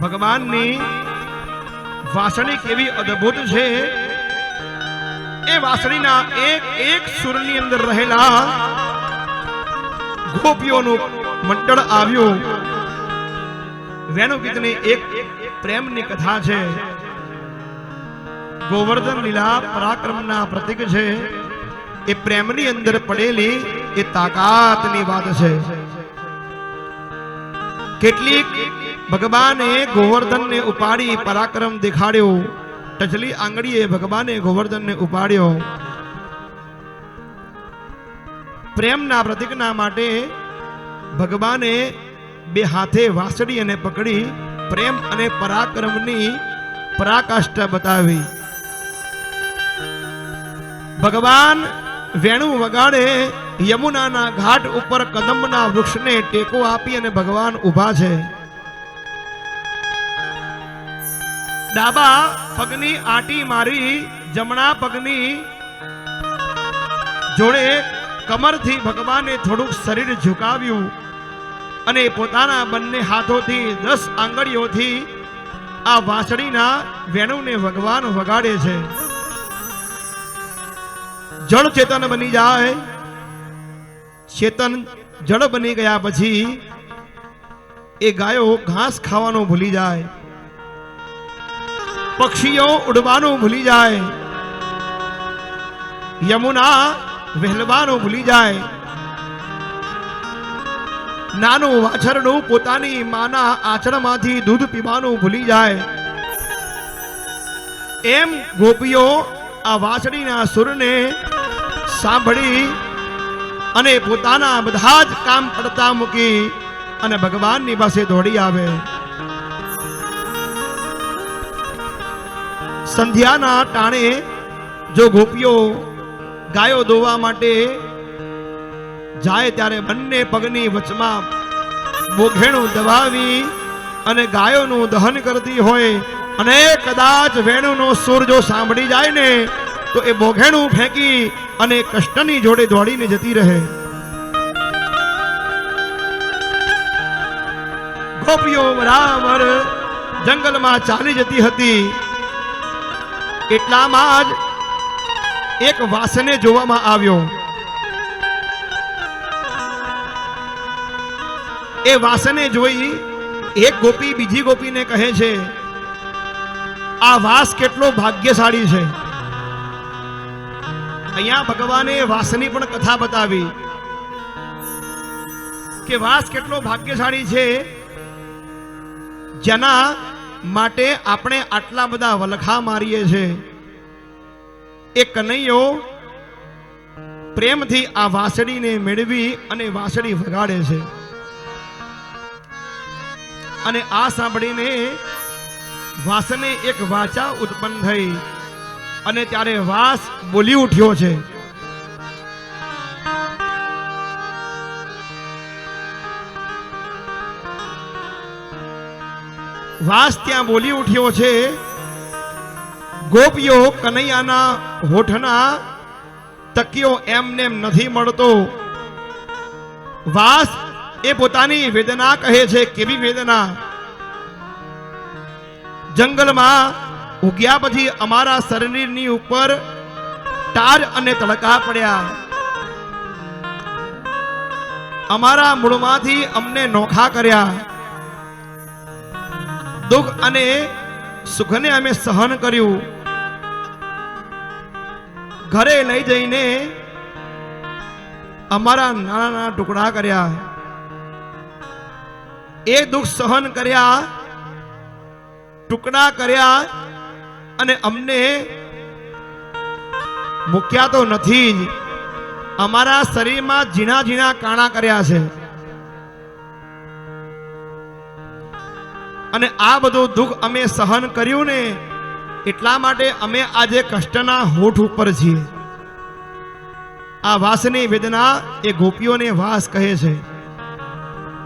ભગવાનની વાસણી કેવી અદ્ભુત છે. એ વાસણીના એક એક સુરની અંદર રહેલા ગોપીઓનું મંડળ આવ્યું. વેણુગીતની એક પ્રેમની કથા છે. ગોવર્ધન લીલા પરાક્રમના પ્રતીક છે. એ પ્રેમની અંદર પડેલી એ તાકાતની વાત છે. કેટલીક ભગવાને ગોવર્ધનને ઉપાડી પરાક્રમ દેખાડ્યો. ટચલી આંગળીએ ભગવાને ગોવર્ધનને ઉપાડ્યો. પ્રેમના પ્રતિજ્ઞા માટે ભગવાને બે હાથે વાસડી અને પકડી પ્રેમ અને પરાક્રમની પરાકાષ્ઠા બતાવી. ભગવાન વેણુ વગાડે યમુનાના ઘાટ ઉપર કદંબના વૃક્ષને ટેકો આપી અને ભગવાન ઊભા છે. ડાબા પગની આટી મારી, જમણા પગની જોડે કમરથી ભગવાને થોડુંક શરીર ઝુકાવ્યું અને પોતાના બંને હાથોથી દસ આંગળીઓથી આ વાંસળીના વેણુને ભગવાન વગાડે છે. જળ ચેતન બની જાય. ચેતન જળ બની ગયા પછી એ ગાયો ઘાસ ખાવાનું ભૂલી જાય. પક્ષીઓ ઉડવાનું ભૂલી જાય. યમુના વહેલવાનું ભૂલી જાય. નાનું વાછરડું પોતાની માના આચરણમાંથી દૂધ પીવાનું ભૂલી જાય. એમ ગોપીઓ આ વાછડીના સુરને સાંભળી અને પોતાના બધા જ કામ પડતા મૂકી અને ભગવાનની પાસે દોડી આવે. સંધ્યાના ટાણે જો ગોપીઓ ગાયો ધોવા માટે જાય ત્યારે બંને પગની વચમાં બોઘેણું દબાવી અને ગાયોનું દહન કરતી હોય અને કદાચ વેણુનો સૂર જો સાંભળી જાય ને, તો એ બોઘેણું ફેંકી અને કષ્ટની જોડે દોડીને જતી રહે. ગોપીઓ બરાબર જંગલમાં ચાલી જતી હતી. એટલામાં જ એક વાસને જોવામાં આવ્યો. એ વાસને જોઈ એક ગોપી બીજી ગોપીને કહે છે, આ વાસ કેટલો ભાગ્યશાળી છે. અહીંયા ભગવાને વાસની પણ કથા બતાવી કે વાસ કેટલો ભાગ્યશાળી છે. જેના માટે આપણે આટલા બધા વલખા મારીએ છે. એ કનૈયો પ્રેમથી આ વાસળીને મેળવી અને વાસળી વગાડે છે. અને આ સાંભળીને વાસને એક વાચા ઉત્પન્ન થઈ અને ત્યારે વાસ બોલી ઉઠ્યો છે. વાસ ત્યાં બોલી ઉઠ્યો છે, ગોપીઓ કનૈયાના હોઠના તકિયો એમને એમ નથી મળતો. વાસ એ પોતાની વેદના કહે છે, કેવી વેદના? જંગલમાં ઉગ્યા પછી અમારા શરીરની ઉપર ટાર અને તડકા પડ્યા. અમારા મૂળમાંથી અમને નોખા કર્યા. દુઃખ અને સુખને અમે સહન કર્યું. ઘરે લઈ જઈને અમારા નાના નાના ટુકડા કર્યા. એ દુઃખ સહન કર્યા, ટુકડા કર્યા અને અમને મૂક્યા તો નથી જ. અમારા શરીરમાં ઝીણા ઝીણા કાણા કર્યા છે. અને આ બધું દુઃખ અમે સહન કર્યું ને, એટલા માટે અમે આજે કષ્ટના હોઠ ઉપર છીએ. આ વાસની વેદના એ ગોપીઓને વાસ કહે છે.